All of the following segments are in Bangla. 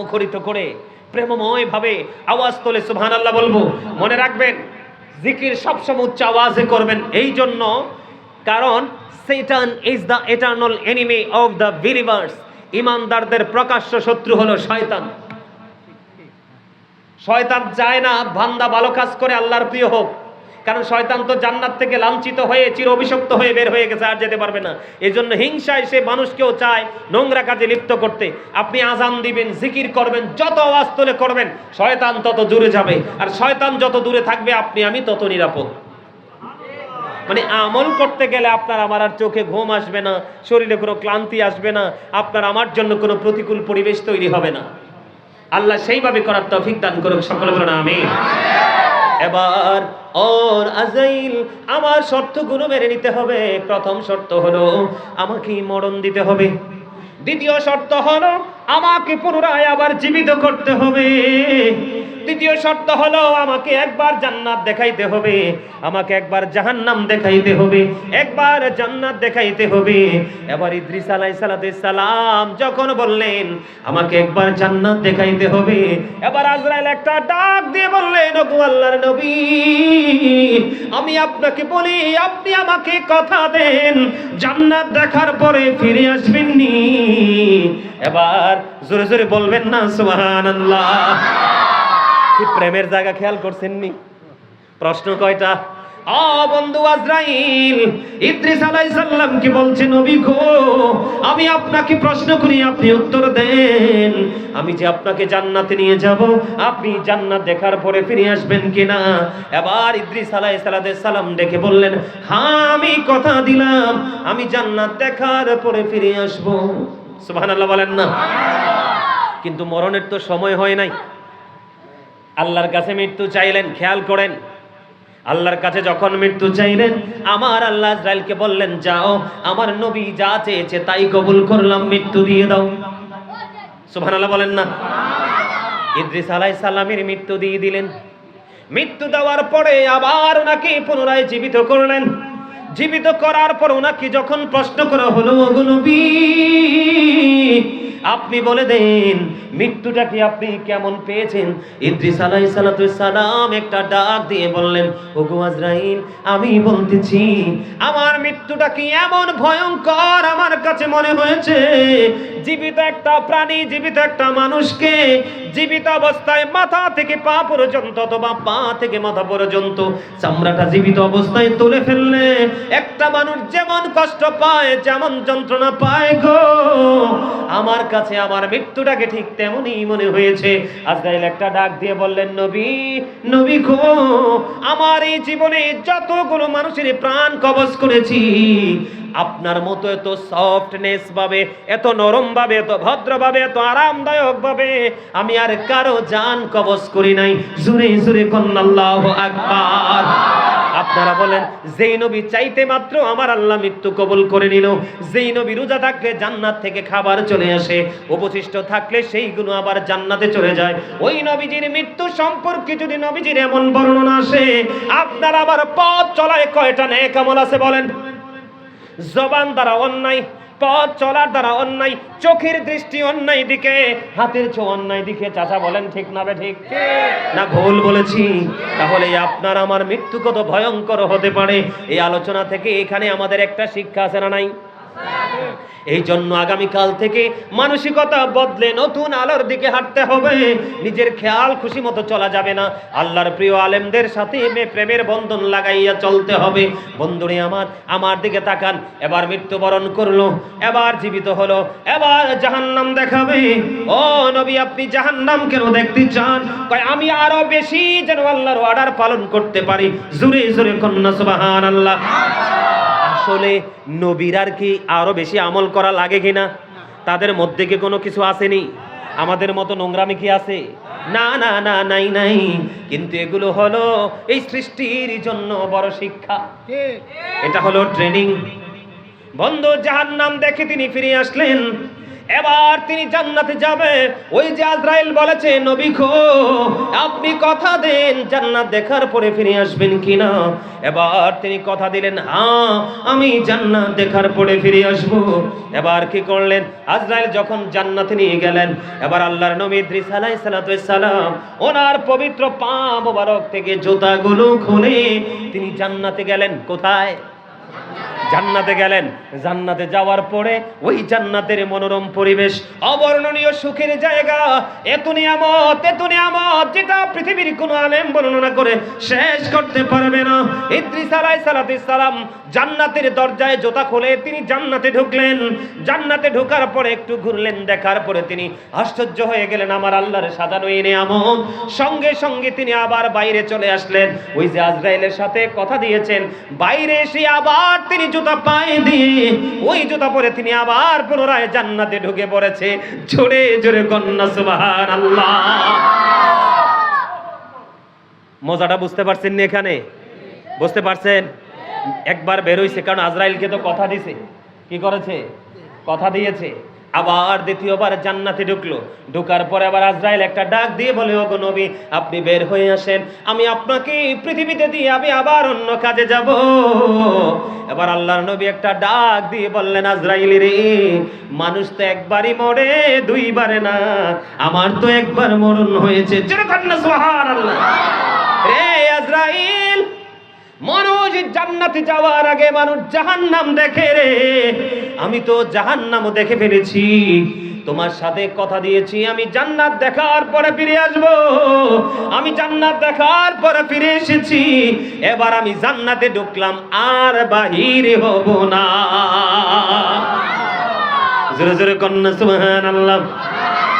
মুখরিত করে প্রেমময় ভাবে আওয়াজ তোলে সুবহান আল্লাহ বলব। মনে রাখবেন, জিকির সবসময় উচ্চ আওয়াজে করবেন। এই জন্য কারণ Satan is the eternal enemy of the believers ইমানদারদের প্রকাশ্য শত্রু হলো শয়তান। শয়তান চায় না বান্দা ভালো কাজ করে, আল্লাহর প্রিয় হোক। কারণ শয়তান তো জান্নাত থেকে লাঞ্ছিত হয়ে চির অভিশপ্ত হয়ে বের হয়ে গেছে, আর যেতে পারবে না। এই জন্য হিংসায় সে মানুষকেও চায় নোংরা কাজে লিপ্ত করতে। আপনি আজান দিবেন, জিকির করবেন, যত আওয়াজ তোলে করবেন, শয়তান তত দূরে যাবে। আর শয়তান যত দূরে থাকবে, আপনি, আমি তত নিরাপদ। মানে আমল করতে গেলে আপনার, আমার আর চোখে ঘুম আসবে না, শরীরে কোনো ক্লান্তি আসবে না, আপনার, আমার জন্য কোনো প্রতিকূল পরিবেশ তৈরি হবে না। আল্লাহ সেইভাবে করার তৌফিক দান করুক, সকলে আমি এবার, ওর আজাইল, আমার শর্তগুলো মেনে নিতে হবে। প্রথম শর্ত হলো, আমাকে মরণ দিতে হবে। দ্বিতীয় শর্ত হলো, আমাকে পুনরায় আবার জীবিত করতে হবে। তৃতীয় শর্ত হলো আমাকে একবার জান্নাত দেখাইতে হবে, আমাকে একবার জাহান্নাম দেখাইতে হবে, একবার জান্নাত দেখাইতে হবে। এবার ইদ্রিস আলাই সালাম যখন বললেন, আমাকে একবার জান্নাত দেখাইতে হবে, এবার আজরাইল একটা ডাক দিয়ে বললেন, ওগো আল্লাহর নবী, আমি আপনাকে বলি, আপনি আমাকে কথা দেন, জান্নাত দেখার পরে ফিরে আসবেন নি এবার জোরে জোরে বলবেন না, সুবহানাল্লাহ। কি প্রেমের জায়গা খেয়াল করছেন নি প্রশ্ন কয়টা? আ বন্ধু আজরাইল, ইদ্রিস আলাইহিস সালাম কি বলছে নবী গো? আমি আপনাকে প্রশ্ন করি, আপনি উত্তর দেন। আমি যে আপনাকে জান্নাতে নিয়ে যাব, আপনি জান্নাত দেখার পরে ফিরে আসবেন কিনা? এবার ইদ্রিস আলাইহিস সালাম ডেকে বললেন হ্যাঁ আমি কথা দিলাম, আমি জান্নাত দেখার পরে ফিরে আসব। সুবহানাল্লাহ বলেন না। কিন্তু মরণের তো সময় হয় নাই। আল্লাহর কাছে মৃত্যু চাইলেন, খেয়াল করেন। আল্লাহর কাছে যখন মৃত্যু চাইলেন, আমার আল্লাহ ইসরায়েলকে বললেন, যাও, আমার নবী যা চেয়েছে তাই কবুল করলাম, মৃত্যু দিয়ে দাও। সুভান সুবহানাল্লাহ বলেন না। ইদ্রিস আলাই সালামের মৃত্যু দিয়ে দিলেন। মৃত্যু দেওয়ার পরে আবার নাকি পুনরায় জীবিত করলেন। জীবিত করার পর ওনাকে যখন প্রশ্ন করা হলো আপনি বলে দেন, মৃত্যুটা কি আপনি কেমন পেয়েছেন? ইদ্রিস আলাই সালাম একটা ডাক দিয়ে বললেন, ওগো আজরাইল, আমি বলতেছি, আমার মৃত্যুটা কি এমন ভয়ঙ্কর আমার কাছে মনে হয়েছে? জীবিত একটা প্রাণী, জীবিত একটা মানুষকে, জীবিত অবস্থায় মাথা থেকে পা পর্যন্ত অথবা পা থেকে মাথা পর্যন্ত চামড়াটা জীবিত অবস্থায় তুলে ফেললে একটা মানুষ যেমন কষ্ট পায়, যেমন যন্ত্রণা পায় গো। আমার কাছে আমার মৃত্যুটাকে ঠিক তেমনই মনে হয়েছে। আজরাইল একটা ডাক দিয়ে বললেন, নবী নবী গো, আমার এই জীবনে যতগুলো মানুষের প্রাণ কবজ করেছি আপনার মতো এত সফটনেস ভাবে, এত নরম ভাবে, এত ভদ্র ভাবে, এত আরামদায়ক ভাবে আমি আর কারও জান কবজ করি নাই। জুরে জুরে কন্নাল্লাহ আকবার। আপনারা বলেন, যেই নবী চাইতে মাত্র আমার আল্লাহ মৃত্যু কবুল করে নিল, যেই নবী রোজা থাকলে জান্নাত থেকে খাবার চলে আসে, অবশিষ্ট থাকলে সেইগুলো আবার জান্নাতে চলে যায়। ওই নবীজির মৃত্যু সম্পর্কে যদি নবীজির এমন বর্ণনা আসে, আপনার আবার পথ চলায় কয়টা নেক আমল আছে বলেন? জবান দ্বারা অন্যায়, পথ চলার দ্বারা অন্যায়, চোখের দৃষ্টি অন্যায় দিকে, হাতের ছো অন্যায় দিকে, চাচা বলেন ঠিক না বে ঠিক? না ভুল বলেছি। তাহলে আপনার আমার মৃত্যু কত ভয়ঙ্কর হতে পারে? এই আলোচনা থেকে এখানে আমাদের একটা শিক্ষা আছে না নাই? এই জন্য আগামীকাল থেকে মানসিকতা বদলে নতুন আলোর দিকে হাঁটতে হবে। নিজের খেয়াল খুশি মতো চলা যাবে না। আল্লাহর প্রিয় আলেমদের সাথে প্রেমের বন্ধন লাগাইয়া চলতে হবে। বন্ধুরে আমার আমার দিকে তাকান। এবার মৃত্যুবরণ করল, এবার জীবিত হলো, এবার জাহান্নাম দেখাবে। ও নবী, আপনি জাহান্নাম কেন দেখতে চান? কয়, আমি আরও বেশি যেন আল্লাহর অর্ডার পালন করতে পারি। জোরে জোরে কন্যা সুবহান আল্লাহ আসলে নবীর আর কি আরও বেশি আমল করা লাগে কিনা? তাদের মধ্যে কি কোনো কিছু আসেনি? আমাদের মতো নোংরামি কি আছে? না না না নাই নাই। কিন্তু এগুলো হলো এই সৃষ্টির জন্য বড় শিক্ষা। এটা হলো ট্রেনিং। বন্ধ জাহান্নাম দেখে তিনি ফিরে আসলেন। এবার তিনি জান্নাতে যাবে। ওই যে আজরাইল বলেছে, নবী খো আপনি কথা দেন, জান্নাত দেখার পরে ফিরে আসবেন কিনা? এবার তিনি কথা দিলেন হ্যাঁ আমি জান্নাত দেখার পরে ফিরে আসব। এবার কি করলেন? আজরাইল যখন জান্নাতে নিয়ে গেলেন, এবার আল্লাহর নবী ইদ্রিস সালাতু সালাম ওনার পবিত্র পা মোবারক থেকে জুতাগুলো খুলে তিনি জান্নাতে গেলেন। কোথায়? জান্নাতে গেলেন। জান্নাতে যাওয়ার পরে ওই জান্নাতের মনোরম পরিবেশ, অবর্ণনীয় সুখের জায়গা। এত নিয়ামত এত নিয়ামত যেটা পৃথিবীর কোনো আলেম বর্ণনা করে শেষ করতে পারবে না। জান্নাতের দরজায় জোতা তিনি জান্নাতে ঢুকলেন। জান্নাতে পরে একটু ঘুরলেন, দেখার পরে তিনি আশ্চর্য হয়ে গেলেন, আমার আল্লাহর সাজানো নিয়ামত। সঙ্গে সঙ্গে তিনি আবার বাইরে চলে আসলেন। ওই যে আজরাইলের সাথে কথা দিয়েছেন, বাইরে এসে আবার তিনি জুতা পায়ে দিয়ে, ওই জুতা পরে তিনি আবার পুনরায় জান্নাতে ঢুকে পড়েছে। কন্যা সুবাহান আল্লাহ মজাটা বুঝতে পারছেন এখানে? বুঝতে পারছেন? একবার বেরোইছে, কারণ আজরাইলকে তো কথা দিছে। কি করেছে? কথা দিয়েছে। আবার দ্বিতীয়বার জান্নাতে ঢুকলো। ঢুকার পরে আবার আজরাইল একটা ডাক দিয়ে বলে, ওগো নবী, আপনি বের হয়ে আসেন। আমি আপনাকে পৃথিবীতে দিয়ে আমি আবার অন্য কাজে যাব। এবার আল্লাহর নবী একটা ডাক দিয়ে বললেন, আজরাইল রে, মানুষ তো একবারই মরে, দুইবারে না। আমার তো একবার মরণ হয়েছে। রে আজরাইল মানুষ জান্নাতে যাওয়ার আগে মানুষ জাহান্নাম দেখে রে। আমি তো জাহান্নাম দেখে ফেলেছি। তোমার সাথে কথা দিয়েছি, আমি জান্নাত দেখার পরে ফিরে আসব। আমি জান্নাত দেখার পরে ফিরে এসেছি। এবার আমি জান্নাতে ঢুকলাম, আর বাহির হব না। জোরে জোরে কন্যা, সুবহানাল্লাহ। আল্লাহ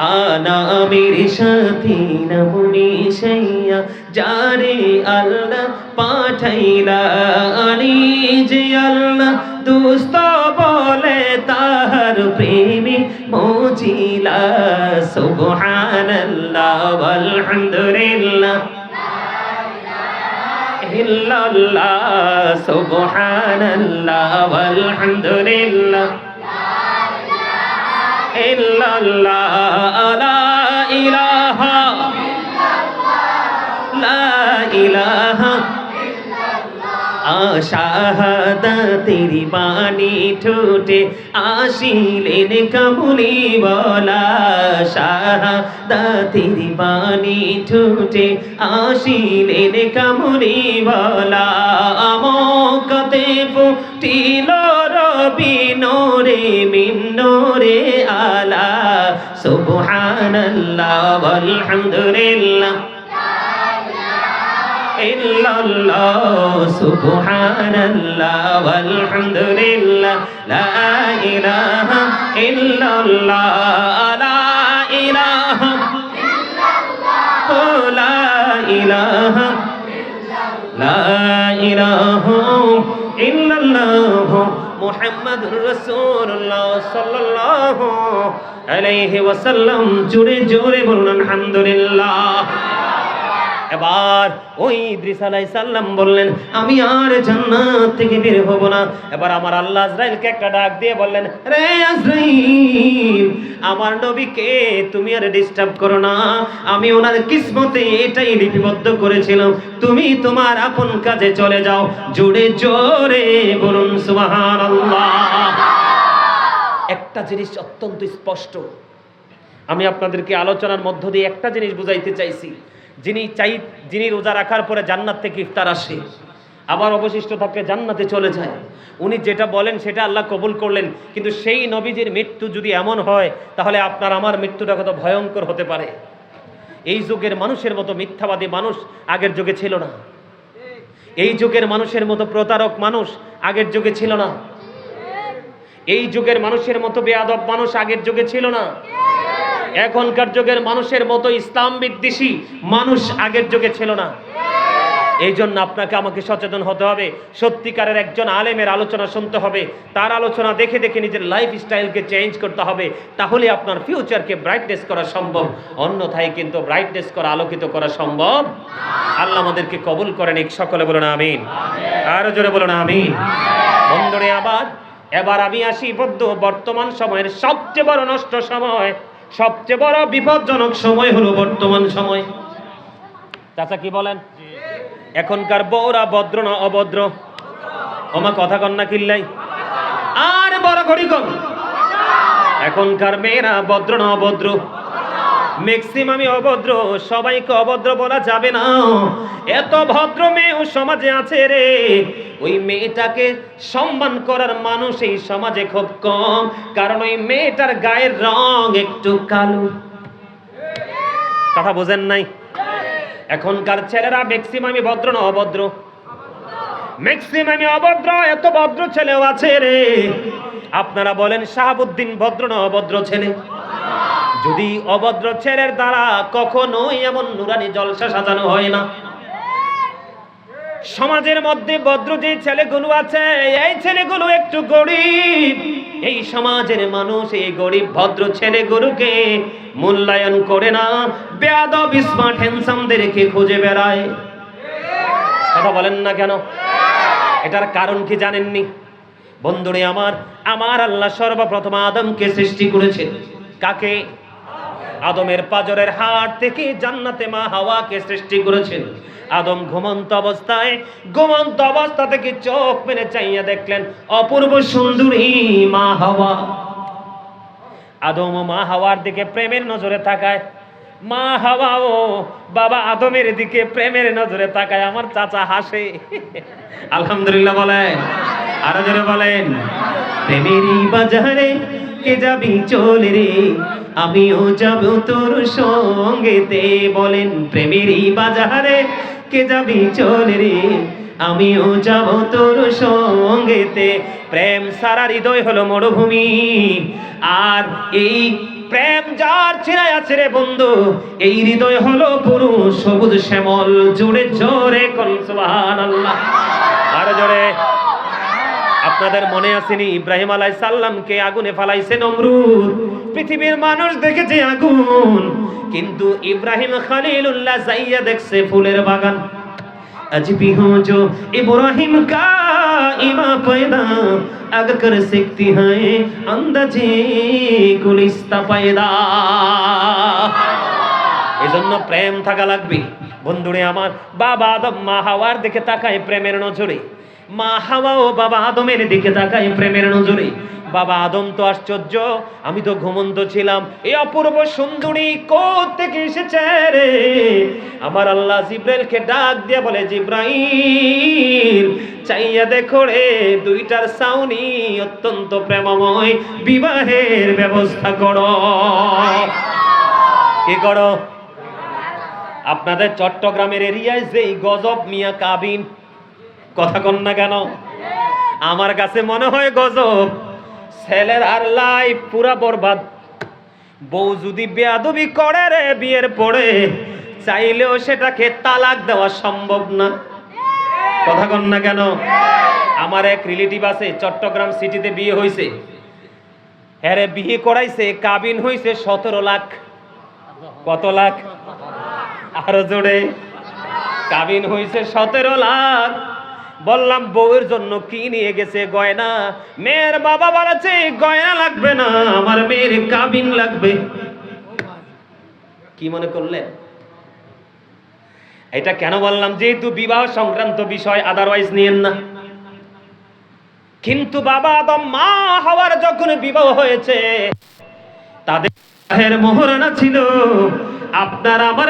আনামের সাথী নবনী সাইয়া যারে আল্লাহ পাঠাইলা আনি যে আল্লাহ। দুস্ত বলে তাহার প্রেমে মোজিলা, সুবহানাল্লাহ আলহামদুলিল্লাহ ইল্লাল্লাহ, সুবহানাল্লাহ আলহামদুলিল্লাহ ইল্লাল্লাহ লা ইলাহা। লা ইলাহা। আশাহাদা তেরি বাণী ঠোঁটে আসিলেন কাবুলি বলা। শাহাদা তেরি বাণী ঠোঁটে আসিলেন কাবুলি বলা। আমকতে ফুটিল রবি নোরে মিন্নোরে আলা। সুবহানাল্লাহ, আলহামদুলিল্লাহ। ইল্লাল্লাহ, সুবহানাল্লাহ ওয়ালহামদুলিল্লাহ লা ইলাহা ইল্লাল্লাহ, লা ইলাহা লা ইলাহা লা ইলাহা ইল্লাল্লাহ জোরে জোরে এবার ওই ইদ্রিস সাল্লাম বললেন, আমি আর জান্নাত থেকে বের হব না। এবার আমার আল্লাহ আজরাইলকে একটা ডাক দিয়ে বললেন, রে আজরাইল আমার নবীকে তুমি আর ডিস্টার্ব করো না। আমি ওনার কিসমতে এটাই লিপিবদ্ধ করেছিলাম। তুমি তোমার আপন কাজে চলে যাও। জোরে জোরে বলুন সুবহানাল্লাহ। একটা জিনিস অত্যন্ত স্পষ্ট। আমি আপনাদেরকে আলোচনার মধ্য দিয়ে একটা জিনিস বুঝাইতে চাইছি। যিনি চাই যিনি রোজা রাখার পরে জান্নাত থেকে ইফতার আসে। আবার অবশিষ্ট থাকলে জান্নাতে চলে যায়। উনি যেটা বলেন সেটা আল্লাহ কবুল করলেন। কিন্তু সেই নবীজির মৃত্যু যদি এমন হয়, তাহলে আপনার আমার মৃত্যুটা কত ভয়ঙ্কর হতে পারে। এই যুগের মানুষের মতো মিথ্যাবাদী মানুষ আগের যুগে ছিল না। এই যুগের মানুষের মতো প্রতারক মানুষ আগের যুগে ছিল না। এই যুগের মানুষের মতো বেয়াদব মানুষ আগের যুগে ছিল না। এখনকার যুগের মানুষের মতো ইসলাম বিদ্বেষী মানুষ আগের যুগে ছিল না। এই জন্য আপনাকে আমাকে সচেতন হতে হবে। সত্যিকারের একজন আলেমের আলোচনা শুনতে হবে। তার আলোচনা দেখে দেখে নিজের লাইফ স্টাইলকে চেঞ্জ করতে হবে। তাহলে আপনার ফিউচারকে ব্রাইটনেস করা সম্ভব। অন্যথায় কিন্তু ব্রাইটনেস করা, আলোকিত করা সম্ভব আল্লাহ আমাদেরকে কবুল করেন এক সকলে বলুন আমিন। আরও জোরে বলুন আমিন। বন্ধুরে আবার এবার আমি আসি বদ্ধ বর্তমান সময়ের সবচেয়ে বড় নষ্ট সময়। সবচেয়ে বড় বিপজ্জনক সময় হলো বর্তমান সময়। চাচা কি বলেন? এখনকার বউরা ভদ্র না অভদ্র? ওমা কথা কন্যা কিল্লাই। আর বড় ঘড়ি কম এখনকার মেয়েরা ভদ্র না অভদ্র? ম্যাক্সিমামই অভদ্র, সবাইকে অভদ্র বলা যাবে না। এত ভদ্র মেয়েও সমাজে আছে রে। ওই মেয়েটাকে সম্মান করার মানুষ এই সমাজে খুব কম। কারণ ওই মেয়েটার গায়ের রং একটু কালো। কথা বোঝেন নাই? এখনকার ছেলেরা ম্যাক্সিমামই ভদ্র না অভদ্র? ম্যাক্সিমামই অভদ্র, এত ভদ্র ছেলেও আছে রে। আপনারা বলেন, শাহাবুদ্দিন ভদ্র না অভদ্র ছেলে? যদি অভদ্র ছেলের দ্বারা কখনোই এমন নুরানি জলসা সাজানো হয় না। সমাজের মধ্যে ভদ্র যে ছেলেগুলো আছে, এই ছেলেগুলো একটু গরিব। এই সমাজের মানুষ, এই গরিব ভদ্র ছেলেগুলোকে মূল্যায়ন করে না, বেয়াদব স্মার্ট হ্যান্ডসামদেরকে খুঁজে বেড়ায়। কথা বলেন না কেন? এটার কারণ কি জানেননি? বন্ধুরে আমার আমার আল্লাহ সর্বপ্রথম আদমকে সৃষ্টি করেছেন। কাকে? আদমের পাজরের হাড় থেকে জান্নাতে মা হাওয়াকে সৃষ্টি করেছেন। আদম ঘুমন্ত অবস্থায়, ঘুমন্ত অবস্থা থেকে চোখ মেনে চাইয়া দেখলেন, অপূর্ব সুন্দরী মা হাওয়া। আদম ও মা হাওয়ার দিকে প্রেমের নজরে তাকায়। মা হাওয়া ও বাবা আদমের দিকে প্রেমের নজরে তাকায়। আমার চাচা হাসে। আলহামদুলিল্লাহ বলেন। আরও জোরে বলেন। প্রেমেরই বাজারে কে যাবি চলে রে? আমিও যাব তোর সঙ্গেতে বলেন, প্রেমেরই বাজারে কে যাবি চলে রে? আমিও যাব তোর সঙ্গেতে। প্রেম সারা হৃদয় হলো মরুভূমি। আর এই প্রেম যার ছিড়ায় আছে রে বন্ধু, এই হৃদয় হলো পুরু সবুজ শ্যামল, জোরে জোরে কনসুবাহ আল্লাহ আর জোরে। আপনাদের মনে আসেনি ইব্রাহিম আলাই সাল্লামকে আগুনে ফালাইছে নমরুদ পৃথিবীর মানুষ দেখেছে আগুন কিন্তু ইব্রাহিম খালিলুল্লাহ যাইয়া দেখছে ফুলের বাগান আজ भी हो जो इब्राहिम का इमा पैदा अगर कर सकती है अंदाजे गुलिस्ता पैदा এজন্য প্রেম থাকা লাগবে বন্ধুরে আমার বাবা আদম মা হাওয়ার দিকে তাকায় প্রেমের নজরে মা হাওয়া ও বাবা আদমের দিকে তাকায় প্রেমের নজরে। বাবা আদম তো আশ্চর্য, আমি তো ঘুমন্ত ছিলাম। এই অপূর্ব সুন্দরী থেকে এসেছে রে? আমার আল্লাহ জিব্রাইলকে ডাক দিয়ে বলে, জিব্রাইল, চাইয়া দেখো রে, দুইটার সাউনি অত্যন্ত প্রেমময়। বিবাহের ব্যবস্থা করো। কি করো? আপনাদের চট্টগ্রামের এরিয়ায় যেই গজব মিয়া কাবিন কথা কন না কেন? আমার কাছে মনে হয় গজব। ছেলের আর লাইফ পুরা বরবাদ। বউ যদি বেয়াদবি করে রে বিয়ের পরে, চাইলেও সেটাকে তালাক দেওয়া সম্ভব না। কথা কন না কেন? আমার এক রিলেটিভ আছে, চট্টগ্রাম সিটিতে বিয়ে হয়েছে হ্যাঁ বিয়ে করাইছে, কাবিন হয়েছে সতেরো লাখ। কত লাখ? আরও জোরে। কাবিন হয়েছে সতেরো লাখ। বললাম, বউয়ের জন্য কি নিয়ে গেছে গয়না? মেয়ের বাবা বলেছে, গয়না লাগবে না, আমার মেয়ের কাবিন লাগবে। কি মনে করলেন? এটা কেন বললাম? যেহেতু বিবাহ সংক্রান্ত বিষয় আদারওয়াইজ নিয়েন না। কিন্তু বাবা আদম মা হওয়ার যখন বিবাহ হয়েছে, তাদের মোহরানা ছিল। আপনার আমার